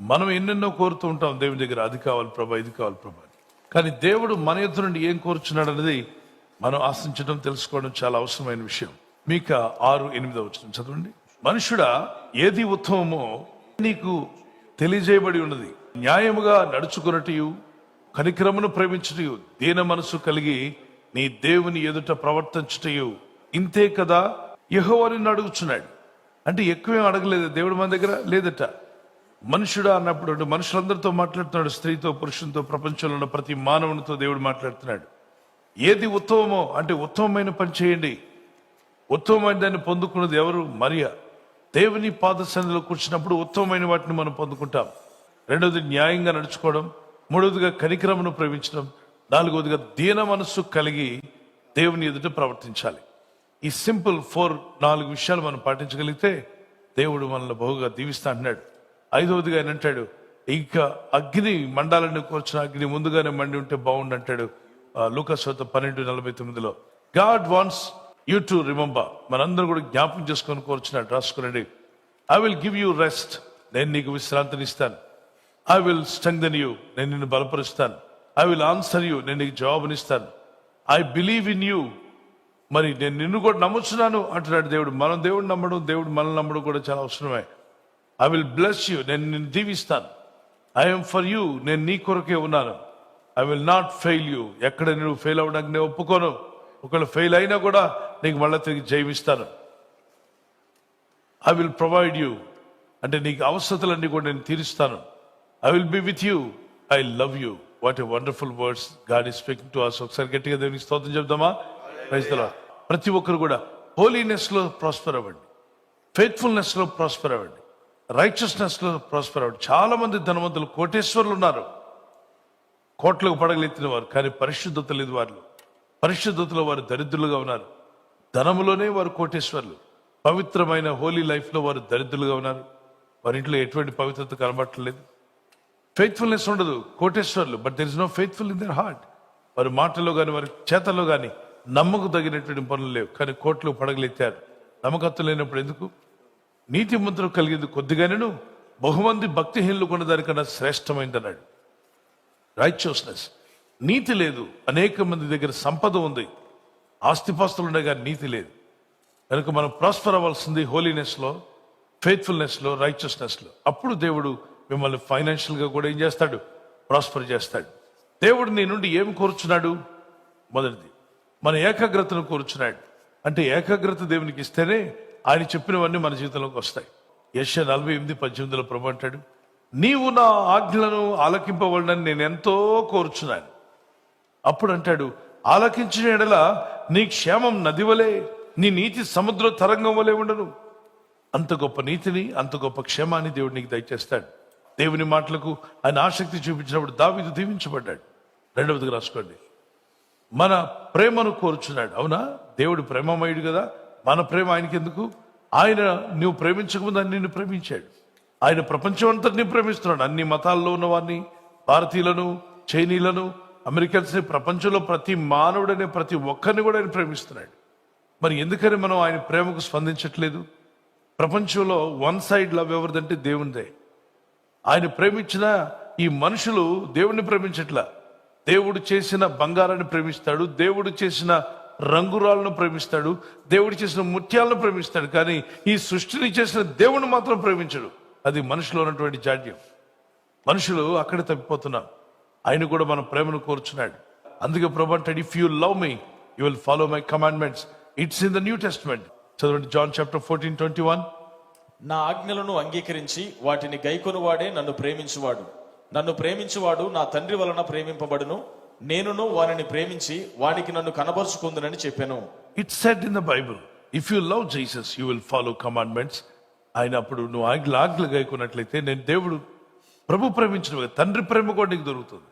మనం ఎన్నెన్నో కోరుతూ ఉంటాం దేవుని దగ్గర అది కావాలి ప్రభా ఇది కావాలి ప్రభా కానీ దేవుడు మన ఎదురు నుండి ఏం కోరుచున్నాడు అనేది మనం ఆశించడం తెలుసుకోవడం చాలా అవసరమైన విషయం. మీక ఆరు ఎనిమిదో వచ్చిన చదవండి. మనుషుడా ఏది ఉత్తమమో నీకు తెలియజేయబడి ఉన్నది. న్యాయముగా నడుచుకున్నటియు కనిక్రమను ప్రేమించుటయు దీన మనసు కలిగి నీ దేవుని ఎదుట ప్రవర్తించుటయు. ఇంతే కదా యెహోవాని అడుగుచున్నాడు. అంటే ఎక్కువేం అడగలేదు దేవుడు మన దగ్గర లేదట. మనుషుడా అన్నప్పుడు మనుషులందరితో మాట్లాడుతున్నాడు స్త్రీతో పురుషులతో ప్రపంచంలో ఉన్న ప్రతి మానవునితో దేవుడు మాట్లాడుతున్నాడు. ఏది ఉత్తమమో అంటే ఉత్తమమైన పని చేయండి. ఉత్తమమైన దాన్ని పొందుకున్నది ఎవరు? మరియ. దేవుని పాదసన్నిధిలో కూర్చున్నప్పుడు ఉత్తమమైన వాటిని మనం పొందుకుంటాం. రెండవది న్యాయంగా నడుచుకోవడం మూడవదిగా కనికరమును ప్రేమించడం నాలుగవదిగా దీన మనస్సు కలిగి దేవుని ఎదుట ప్రవర్తించాలి. ఈ సింపుల్ ఫోర్ నాలుగు విషయాలు మనం పాటించగలిగితే దేవుడు మనల్ని బహుగా దీవిస్తా అంటున్నాడు. ఐదవదిగా ఆయన అంటాడు ఇంకా అగ్ని మండాలని కూర్చున్న అగ్ని ముందుగానే మండి ఉంటే బాగుండు అంటాడు లూకస్వత పన్నెండు నలభై తొమ్మిదిలో. God wants you to remember. మనందరం కూడా జ్ఞాపకం చేసుకొని కూర్చున్నాడు రాసుకునండి. I will give you rest. నేను నీకు విశ్రాంతిని ఇస్తాను ఐ విల్ స్ట్రెంగ్దన్ యూ. నేను నిన్ను బలపరుస్తాను. I will answer you. నేను నీకు జవాబునిస్తాను. I believe in you. మరి నేను నిన్ను కూడా నమ్ముచున్నాను అంటున్నాడు దేవుడు. మనం దేవుడు నమ్మడం దేవుడు మనల్ని నమ్మడం కూడా చాలా అవసరమే. ఐ విల్ బ్లెస్ యూ నేను నిన్ను దీవిస్తాను. ఐఎమ్ ఫర్ యూ నేను నీ కొరకే ఉన్నాను. I will not fail you ఎక్కడ నువ్వు ఫెయిల్ అవ్వడానికి నేను ఒప్పుకోను. ఒకవేళ ఫెయిల్ అయినా కూడా నీకు మళ్ళీ తిరిగి జయమిస్తాను. ఐ విల్ ప్రొవైడ్ యూ అంటే నీకు అవసరతలన్నీ కూడా నేను తీరుస్తాను. I will be with you I love you what a wonderful words God is speaking to us ఒకసారి గట్టిగా దేవునికి స్తోత్రం చెప్దామా రైతుల ప్రతి ఒక్కరు కూడా హోలీనెస్లో ప్రాస్పర్ అవ్వండి. ఫెయిత్ఫుల్నెస్లో ప్రాస్పర్ అవ్వండి. రైచియస్నెస్లో ప్రాస్పర్ అవ్వడు. చాలా మంది ధనవంతులు కోటేశ్వర్లు ఉన్నారు. కోట్లకు పడగలెత్తిన వారు కానీ పరిశుద్ధత లేదు వారు. పరిశుద్ధతలో వారు దరిద్రులుగా ఉన్నారు. ధనములోనే వారు కోటేశ్వర్లు. పవిత్రమైన హోలీ లైఫ్లో వారు దరిద్రులుగా ఉన్నారు. వారి ఇంట్లో ఎటువంటి పవిత్రత కనబట్టలేదు ఫెయిత్ఫుల్నెస్ ఉండదు Koteswarlu. But there is no faithful in their heart వారి మాటల్లో కానీ వారి చేతల్లో కానీ నమ్మకు తగినటువంటి పనులు లేవు. కానీ కోట్లు పడగలెత్తారు నమ్మకత్వం లేనప్పుడు ఎందుకు? నీతి ముద్ర కలిగింది కొద్దిగానేను బహుమంది భక్తిహీనులు కొన్న దానికన్నా శ్రేష్టమైంది అన్నాడు రైచియస్నెస్ నీతి లేదు. అనేక మంది దగ్గర సంపద ఉంది. ఆస్తిపాస్తులు ఉన్నాయి కానీ నీతి లేదు. కనుక మనం ప్రాస్పర్ అవ్వాల్సింది హోలీనెస్లో ఫెయిత్ఫుల్నెస్లో ఫెయిత్ఫుల్నెస్ అప్పుడు దేవుడు మిమ్మల్ని ఫైనాన్షియల్గా కూడా ఏం చేస్తాడు? ప్రాస్పర్ చేస్తాడు. దేవుడు నీ నుండి ఏం కోరుచున్నాడు? మొదటిది. మన ఏకాగ్రతను కోరుచున్నాడు. అంటే ఏకాగ్రత దేవునికి ఇస్తేనే ఆయన చెప్పినవన్నీ మన జీవితంలోకి వస్తాయి. యశ నలభై ఎనిమిది పద్దెనిమిదిలో ప్రభు అంటాడు నీవు నా ఆజ్ఞలను ఆలకింపవలనని నేను ఎంతో కోరుచున్నాను. అప్పుడు అంటాడు ఆలకించిన ఎడల నీ క్షేమం నది వలె నీ నీతి సముద్ర తరంగం వలె ఉండను. అంత గొప్ప నీతిని అంత గొప్ప క్షేమాన్ని దేవుడు నీకు దయచేస్తాడు. దేవుని మాటలకు ఆయన ఆసక్తి చూపించినప్పుడు దావిదు దీవించబడ్డాడు. రెండవదిగా రాసుకోండి. మన ప్రేమను కోరుచున్నాడు. అవునా? దేవుడు ప్రేమమయుడు కదా. మన ప్రేమ ఆయనకి ఎందుకు ఆయన నువ్వు ప్రేమించకముందు ఆయన నిన్ను ప్రేమించాడు. ఆయన ప్రపంచం అంతటినీ ప్రేమిస్తున్నాడు. అన్ని మతాల్లో ఉన్న వారిని భారతీయులను చైనీయులను అమెరికన్స్ని ప్రపంచంలో ప్రతి మానవుడనే ప్రతి ఒక్కరిని కూడా ఆయన ప్రేమిస్తున్నాడు. మరి ఎందుకని మనం ఆయన ప్రేమకు స్పందించట్లేదు? ప్రపంచంలో వన్ సైడ్ లవ్ ఎవరిదంటే దేవునిదే. ఆయన ప్రేమించిన ఈ మనుషులు దేవుణ్ణి ప్రేమించట్లా. దేవుడు చేసిన బంగారాన్ని ప్రేమిస్తాడు. దేవుడు చేసిన రంగురాలను ప్రేమిస్తాడు దేవుడు చేసిన ముత్యాలను ప్రేమిస్తాడు కానీ ఈ సృష్టిని చేసిన దేవుని మాత్రం ప్రేమించడు. అది మనుషులో ఉన్నటువంటి జాడ్యం. మనుషులు అక్కడ తప్పిపోతున్నారు. ఆయన కూడా మన ప్రేమను కోరుచున్నాడు. అందుకే ప్రభు అంటాడు if you love me you will follow my commandments it's in the New Testament చదవండి John chapter fourteen twenty one నా ఆజ్ఞలను అంగీకరించి వాటిని గైకొనువాడే నన్ను ప్రేమించువాడు. నన్ను ప్రేమించువాడు నా తండ్రి వలన ప్రేమింపబడును. నేనును వారిని ప్రేమించి వానికి నన్ను కనబరుచుకుందునని చెప్పాను. It's said in the Bible if you love Jesus you will follow commandments ఆయన అప్పుడు నువ్వు ఆజ్ఞలు ఆజ్ఞలు గైకున్నట్లయితే నేను దేవుడు ప్రభు ప్రేమించిన తండ్రి ప్రేమ కూడా నీకు దొరుకుతుంది.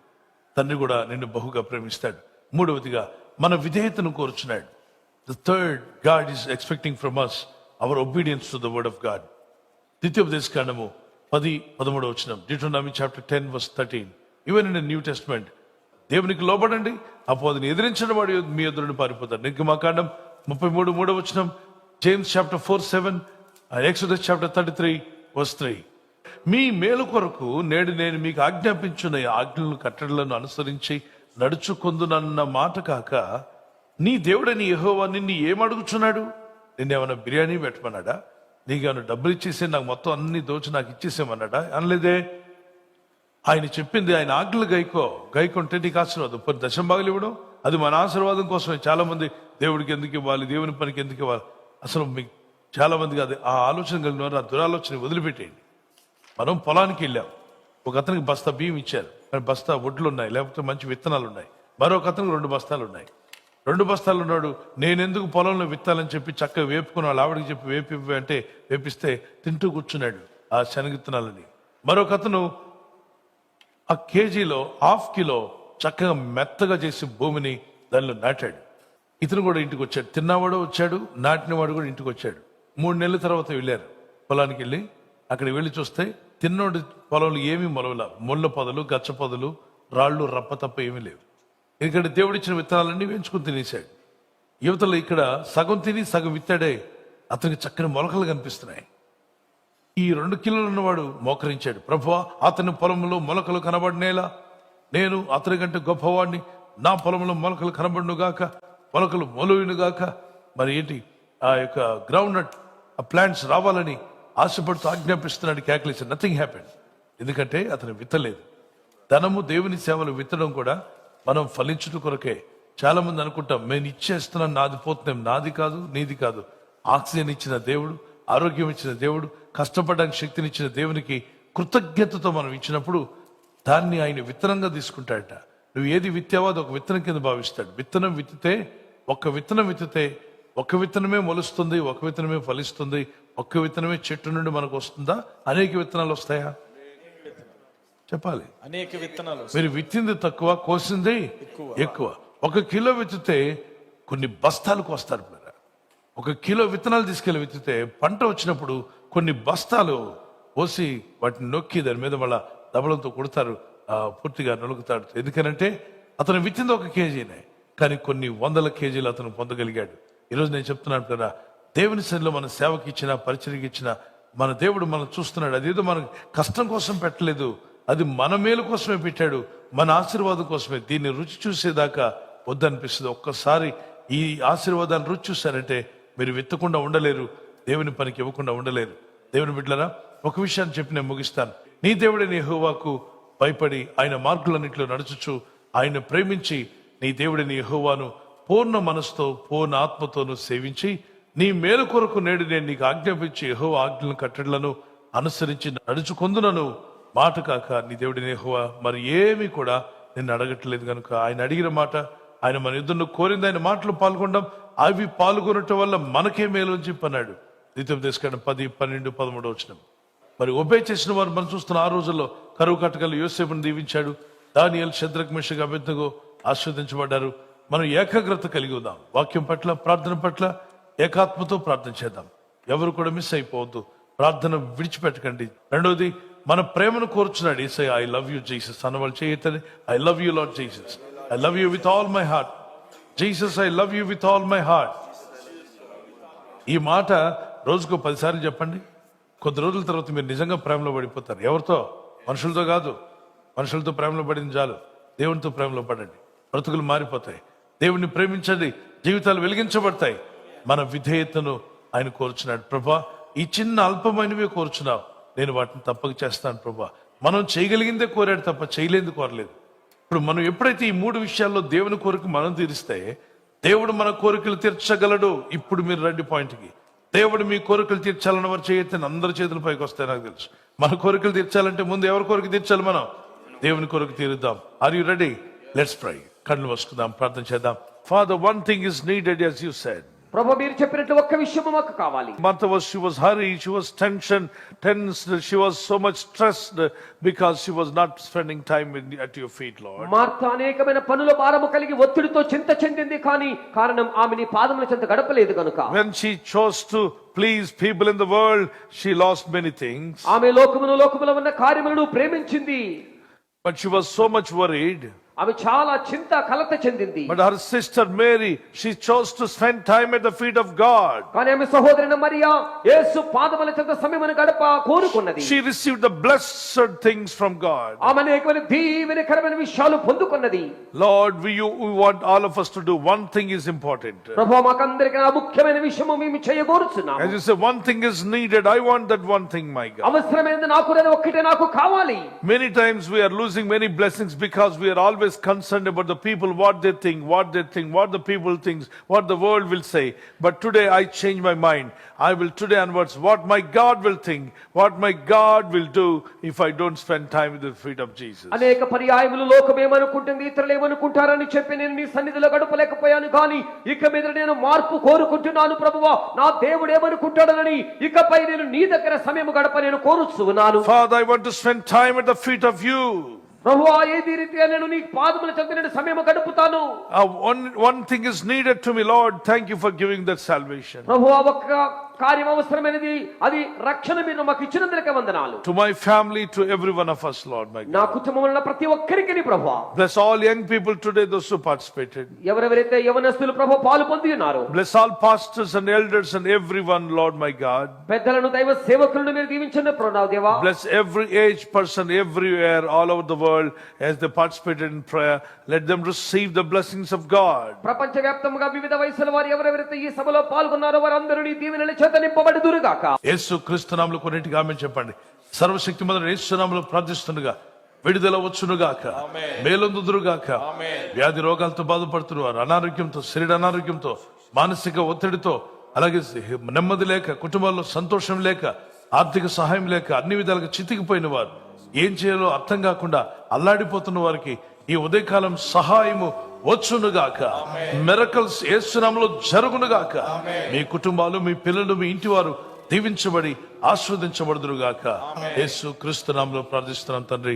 తండ్రి కూడా నిన్ను బహుగా ప్రేమిస్తాడు. మూడవదిగా మన విధేయతను కోరుచున్నాడు. The third God is expecting from us our obedience to the word of God ద్వితీయోపదేశ కాండము పది పదమూడు వచ్చిన Deuteronomy chapter ten verse thirteen even in New Testament దేవునికి లోపడండి అపోదని ఎదిరించిన వాడు మీ ఎదురుని పారిపోతారు నిర్గమాకాండం ముప్పై మూడు మూడో వచనం. James chapter four seven Exodus chapter thirty three verse three మీ మేలు కొరకు నేడు నేను మీకు ఆజ్ఞాపించిన ఈ ఆజ్ఞలను కట్టడలను అనుసరించి నడుచుకుందునన్న మాట కాక నీ దేవుడని యహోవా నిన్ను ఏమడుగుచున్నాడు ఏమైనా బిర్యానీ పెట్టమన్నాడా? నీకేమైనా డబ్బులు ఇచ్చేసి నాకు మొత్తం అన్ని దోచి నాకు ఇచ్చేసేమన్నాడా అనలేదే. ఆయన చెప్పింది ఆయన ఆజ్ఞలు గైకో గైకుంటే నీకు ఆశీర్వాదం. పది దశంభాగాలు ఇవ్వడం. అది మన ఆశీర్వాదం కోసమే. చాలామంది దేవుడికి ఎందుకు ఇవ్వాలి దేవుని పనికి ఎందుకు ఇవ్వాలి? అసలు మీకు చాలామందికి అది ఆ ఆలోచన కలిగిన వారు ఆ దురాలోచన వదిలిపెట్టేయండి. మనం పొలానికి వెళ్ళాం. ఒక అతనికి బస్తా బియ్యం ఇచ్చారు. కానీ బస్తా వడ్లు ఉన్నాయి లేకపోతే మంచి విత్తనాలు ఉన్నాయి. మరొక అతనికి రెండు బస్తాలు ఉన్నాయి. రెండు బస్తాలు ఉన్నాడు నేనెందుకు పొలంలో విత్తాలని చెప్పి చక్కగా వేపుకున్న వాళ్ళు ఆవిడకి చెప్పి వేపి అంటే వేపిస్తే తింటూ కూర్చున్నాడు ఆ శనగిత్తనాలని మరొక అతను ఆ కేజీలో హాఫ్ కిలో చక్కగా మెత్తగా చేసి భూమిని దానిలో నాటాడు. ఇతను కూడా ఇంటికి వచ్చాడు. తిన్నవాడు వచ్చాడు నాటినవాడు కూడా ఇంటికి వచ్చాడు. మూడు నెలల తర్వాత వెళ్ళారు. పొలానికి వెళ్ళి అక్కడ వెళ్ళి చూస్తే తిన్నోడి పొలంలో ఏమీ మొలవల. ముళ్ళ పొదలు గచ్చ పొదలు రాళ్ళు రప్ప తప్ప ఏమీ లేవు. ఇక్కడ దేవుడిచ్చిన విత్తనాలన్నీ వేయించుకుని తినేశాడు. యువతలు ఇక్కడ సగం తిని సగం విత్తాడే అతనికి చక్కని మొలకలు కనిపిస్తున్నాయి. ఈ రెండు కిలోలు ఉన్నవాడు మోకరించాడు. ప్రభు అతని పొలంలో మొలకలు కనబడినేలా? నేను అతని కంటే గొప్పవాడిని నా పొలంలో మొలకలు కనబడునుగాక మొలకలు మొలువును గాక. మరి ఏంటి? ఆ యొక్క గ్రౌండ్ నట్ ఆ ప్లాంట్స్ రావాలని ఆశపడుతూ ఆజ్ఞాపిస్తున్నాడు క్యాకులేషన్ నథింగ్ హ్యాపెన్ ఎందుకంటే అతను విత్తలేదు. ధనము దేవుని సేవలు విత్తడం కూడా మనం ఫలించుట కొరకే. చాలా మంది అనుకుంటాం నేను ఇచ్చేస్తున్నాను నాది పోతున్నాం నాది కాదు నీది కాదు. ఆక్సిజన్ ఇచ్చిన దేవుడు ఆరోగ్యం ఇచ్చిన దేవుడు కష్టపడడానికి శక్తినిచ్చిన దేవునికి కృతజ్ఞతతో మనం ఇచ్చినప్పుడు దాన్ని ఆయన విత్తనంగా తీసుకుంటాడట. నువ్వు ఏది విత్తావో అది ఒక విత్తనం కింద భావిస్తాడు. విత్తనం విత్తితే ఒక్క విత్తనం విత్తితే ఒక విత్తనమే మొలుస్తుంది ఒక విత్తనమే ఫలిస్తుంది ఒక్క విత్తనమే చెట్టు నుండి మనకు వస్తుందా? అనేక విత్తనాలు వస్తాయా? చెప్పాలి. అనేక విత్తనాలు మీరు విత్తింది తక్కువ కోసింది ఎక్కువ. ఒక కిలో విత్తితే కొన్ని బస్తాలకు వస్తారు. ఒక కిలో విత్తనాలు తీసుకెళ్ళి విత్తితే పంట వచ్చినప్పుడు కొన్ని బస్తాలు పోసి వాటిని నొక్కి దాని మీద మళ్ళా దబలంతో కొడతారు పూర్తిగా నలుగుతాడు. ఎందుకనంటే అతను విత్తింది ఒక కేజీనే కానీ కొన్ని వందల కేజీలు అతను పొందగలిగాడు. ఈరోజు నేను చెప్తున్నాను కదా దేవుని సరిలో మన సేవకి ఇచ్చిన పరిచయకి ఇచ్చిన మన దేవుడు మనం చూస్తున్నాడు. అదేదో మనకు కష్టం కోసం పెట్టలేదు. అది మన మేలు కోసమే పెట్టాడు. మన ఆశీర్వాదం కోసమే. దీన్ని రుచి చూసేదాకా వద్దనిపిస్తుంది. ఒక్కసారి ఈ ఆశీర్వాదాన్ని రుచి చూశారంటే మీరు విత్తకుండా ఉండలేరు. దేవుని పనికి ఇవ్వకుండా ఉండలేరు. దేవుని బిడ్డలరా ఒక విషయాన్ని చెప్పి నేను ముగిస్తాను. నీ దేవుడే నీ హోవాకు భయపడి ఆయన మార్గులన్నింటిలో నడుచుచు ఆయన ప్రేమించి నీ దేవుడిని హోవాను పూర్ణ మనసుతో పూర్ణ ఆత్మతోనూ సేవించి నీ మేలు కొరకు నేడు నేను నీకు ఆజ్ఞాపించి యెహో ఆజ్ఞలను కట్టడలను అనుసరించి నడుచుకొందునను. మాట కాక నీ దేవుడిని యెహోవా మరి ఏమీ కూడా నిన్ను అడగట్లేదు కనుక ఆయన అడిగిన మాట ఆయన మన యుద్ధంలో కోరింది ఆయన మాటలు పాల్గొనడం అవి పాల్గొనటం వల్ల మనకే మేలు అని చెప్పన్నాడు. ద్వితీయం దేశకాండం పది పన్నెండు పదమూడు వచ్చిన మరి ఒబే చేసిన వారు మనం చూస్తున్న ఆ రోజుల్లో కరువు కట్టగల యోసేపుని దీవించాడు. దానియల్ శద్రక్ మిషగా అభ్యర్థకు ఆస్వాదించబడ్డారు మనం ఏకాగ్రత కలిగి ఉందాం. వాక్యం పట్ల ప్రార్థన పట్ల ఏకాత్మతో ప్రార్థన చేద్దాం. ఎవరు కూడా మిస్ అయిపోవద్దు. ప్రార్థన విడిచిపెట్టకండి. రెండోది మన ప్రేమను కోరుచున్నాడు. ఈసై ఐ లవ్ యూ జీసస్ అన్నవాళ్ళు చేయతని I love you Lord Jesus I love you with all my heart Jesus I love you with all my heart ఈ మాట రోజుకు పదిసార్లు చెప్పండి. కొద్ది రోజుల తర్వాత మీరు నిజంగా ప్రేమలో పడిపోతారు. ఎవరితో? మనుషులతో కాదు. మనుషులతో ప్రేమలో పడింది చాలు. దేవునితో ప్రేమలో పడండి. బ్రతుకులు మారిపోతాయి. దేవుణ్ణి ప్రేమించండి. జీవితాలు వెలిగించబడతాయి. మన విధేయతను ఆయన కోరుచున్నాడు. ప్రభా ఈ చిన్న అల్పమైనవే కోరుచున్నావు. నేను వాటిని తప్పక చేస్తాను ప్రభా. మనం చేయగలిగిందే కోరాడు తప్ప చేయలేదు కోరలేదు. ఇప్పుడు మనం ఎప్పుడైతే ఈ మూడు విషయాల్లో దేవుని కోరిక మనం తీరిస్తే దేవుడు మన కోరికలు తీర్చగలడు. ఇప్పుడు మీరు రండి పాయింట్కి. దేవుడు మీ కోరికలు తీర్చాలని వారు చేయొద్దని అందరి చేతుల పైకి వస్తాయి నాకు తెలుసు. మన కోరికలు తీర్చాలంటే ముందు ఎవరి కోరిక తీర్చాలి మనం? దేవుని కోరిక తీరుద్దాం. Are you ready let's pray కళ్ళు వసుకుందాం ప్రార్థన చేద్దాం. Father one thing is needed as you said ప్రభు మీరు చెప్పినట్టు ఒక్క విషయం మాకు కావాలి. Martha was she was hurry she was tension tensed she was so much stressed because she was not spending time in at your feet Lord Martha అనేకమైన పనుల భారము కలిగి ఒత్తిడితో చింత చెందింది కానీ కారణం ఆమెని పాదముల చెంత గడపలేదు గనుక. When she chose to please people in the world she lost many things ఆమె లోకమును లోకములో ఉన్న కార్యములను ప్రేమించింది. But she was so much worried ఆమె చాలా చింత కలత చెందింది But her sister Mary, she chose to spend time at the feet of God. కానీ ఆమె సహోదరిన మరియా యేసు పాదముల చెంత సమయమును గడప కోరుకున్నది She received the blessed things from God. ఆమె అనేకమైన దీవెనకరమైన విషయాలు పొందుకున్నది Lord, we, you, we want all of us to do one thing is important. ప్రభు మాకందరికి ఆ ముఖ్యమైన విషయము మేము As చేయగోరుచున్నాము you say, one thing is needed. I want that one thing, my God. అవసరమైనది నాకు లేదా ఒక్కటే నాకు కావాలి Many times we are losing many blessings because we are always concerned about the people, what they think, what they think, what the people thinks, what the world will say. But today I change my mind. I will today onwards what my God will think, what my God will do if I don't spend time with the feet of Jesus. అనేక పర్యాయములు లోకం ఏమనుకుంటుంది ఇతరులు ఏమనుకుంటారని చెప్పి నేను నీ సన్నిధిలో గడపలేకపోయాను కానీ ఇక మీద నేను మార్పు కోరుకుంటున్నాను ప్రభువా నా దేవుడు ఏమనుకుంటాడనని ఇకపై నేను నీ దగ్గర సమయం గడప నేను కోరుచున్నాను Father, I want to spend time at the feet of you. ప్రభువా ఏది రీతిగా నేను నీ పాదముల చెంత నేను సమయం గడుపుతాను Uh, one, one thing is needed to me, Lord. Thank you for giving that salvation. ప్రభువా ఒక్క కార్యం అవసరమైనది. అది రక్షణ మీరు మాకు ఇచ్చినందుకు వందనాలు. To my family to every one of us Lord my నా కుటుంబంలో ప్రతి ఒక్కరికి నీ ప్రభువా. Bless all young people today those who participated ఎవరెవరైతే యవనస్తులు ప్రభువా పాలు పొంది ఉన్నారు. Bless all pastors and elders and every one Lord my God పెద్దలను దైవ సేవకులను మీరు దీవించండి ప్రభువా దేవా. Bless every age person every year all over the world has the participated in prayer let them receive the blessings of God ప్రపంచవ్యాప్తంగా వివిధ వయసుల వారు ఎవరెవరైతే ఈ సభలో పాల్గొన్నారో వారందరూ దీవెనలు చేత నింపబడుదురుగాక యేసు క్రీస్తునాములు కొన్నిటిగా ఆమె చెప్పండి. సర్వశక్తి మొదలు యేసునాములు ప్రార్థిస్తుండగా విడుదల వచ్చునుగాక మేలొందుదురుగాక వ్యాధి రోగాలతో బాధపడుతున్నారు అనారోగ్యంతో శరీర అనారోగ్యంతో మానసిక ఒత్తిడితో అలాగే నెమ్మది లేక కుటుంబాల్లో సంతోషం లేక ఆర్థిక సహాయం లేక అన్ని విధాలుగా చితికిపోయిన వారు. ఏం చేయాలో అర్థం కాకుండా అల్లాడిపోతున్న వారికి ఈ ఉదయకాలం సహాయము వచ్చునుగాక. మెరకల్స్ ఏసునామలో జరుగునుగాక. మీ కుటుంబాలు మీ పిల్లలు మీ ఇంటి వారు దీవించబడి ఆస్వాదించబడుదురుగాక. యేసు క్రీస్తు నామములో ప్రార్థిస్తున్నాం తండ్రి.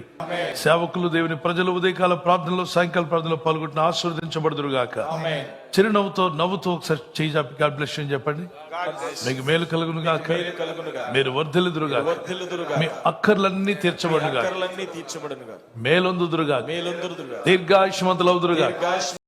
సేవకులు దేవుని ప్రజలు ఉదయకాల ప్రార్థనలో సాయంకాల ప్రార్థనలో పాల్గొంటున్న ఆశీర్వదించబడుదురుగాక చిరునవ్వుతో నవ్వుతో ఒకసారి చేయి గాడ్ బ్లెస్ అని చెప్పండి. మీకు మేలు కలుగును గాక కలుగునుగా మీరు వర్ధిల్లుదురుగా మీ అక్కర్లన్నీ తీర్చబడునుగా మేలొందుదురుగా దీర్ఘాయుష్మంతులవుదురుగా దీర్ఘాయుష్మ